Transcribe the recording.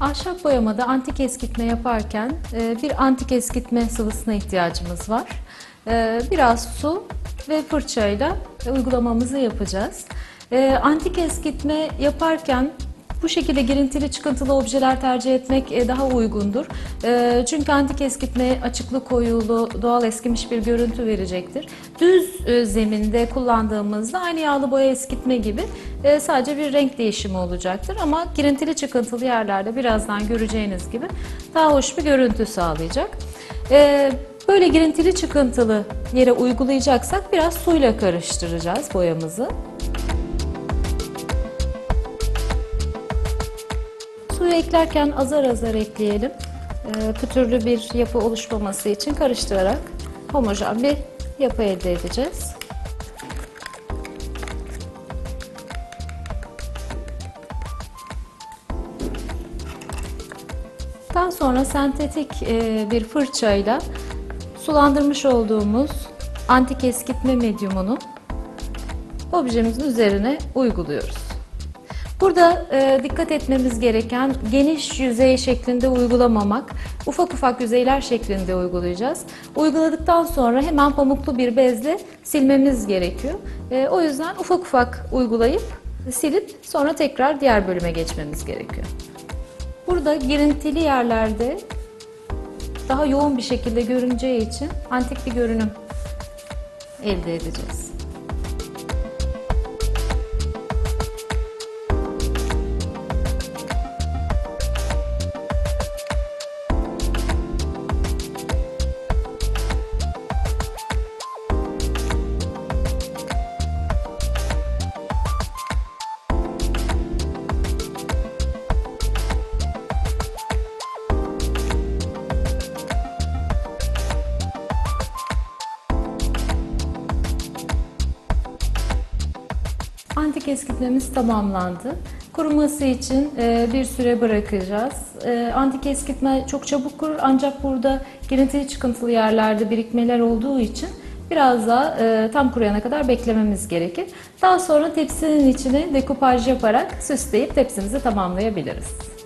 ahşap boyamada antik eskitme yaparken e, bir antik eskitme sıvısına ihtiyacımız var. E, biraz su ve fırçayla uygulamamızı yapacağız. E, antik eskitme yaparken bu şekilde girintili çıkıntılı objeler tercih etmek e, daha uygundur. E, Çünkü antik eskitme açıklı koyulu, doğal eskimiş bir görüntü verecektir. Düz e, zeminde kullandığımızda aynı yağlı boya eskitme gibi sadece bir renk değişimi olacaktır. Ama girintili çıkıntılı yerlerde birazdan göreceğiniz gibi daha hoş bir görüntü sağlayacak. Böyle girintili çıkıntılı yere uygulayacaksak biraz suyla karıştıracağız boyamızı. Suyu eklerken azar azar ekleyelim. Ee, pütürlü bir yapı oluşmaması için karıştırarak homojen bir yapı elde edeceğiz. Daha sonra sentetik e, bir fırçayla sulandırmış olduğumuz antik eskitme medyumunu objemizin üzerine uyguluyoruz. Burada e, dikkat etmemiz gereken geniş yüzey şeklinde uygulamamak, ufak ufak yüzeyler şeklinde uygulayacağız. Uyguladıktan sonra hemen pamuklu bir bezle silmemiz gerekiyor. E, o yüzden ufak ufak uygulayıp silip sonra tekrar diğer bölüme geçmemiz gerekiyor. Burada girintili yerlerde daha yoğun bir şekilde görüneceği için antik bir görünüm elde edeceğiz. Antik eskitmemiz tamamlandı. Kuruması için e, bir süre bırakacağız. E, Antik eskitme çok çabuk kurur ancak burada girintili çıkıntılı yerlerde birikmeler olduğu için biraz daha e, tam kuruyana kadar beklememiz gerekir. Daha sonra tepsinin içine dekupaj yaparak süsleyip tepsimizi tamamlayabiliriz.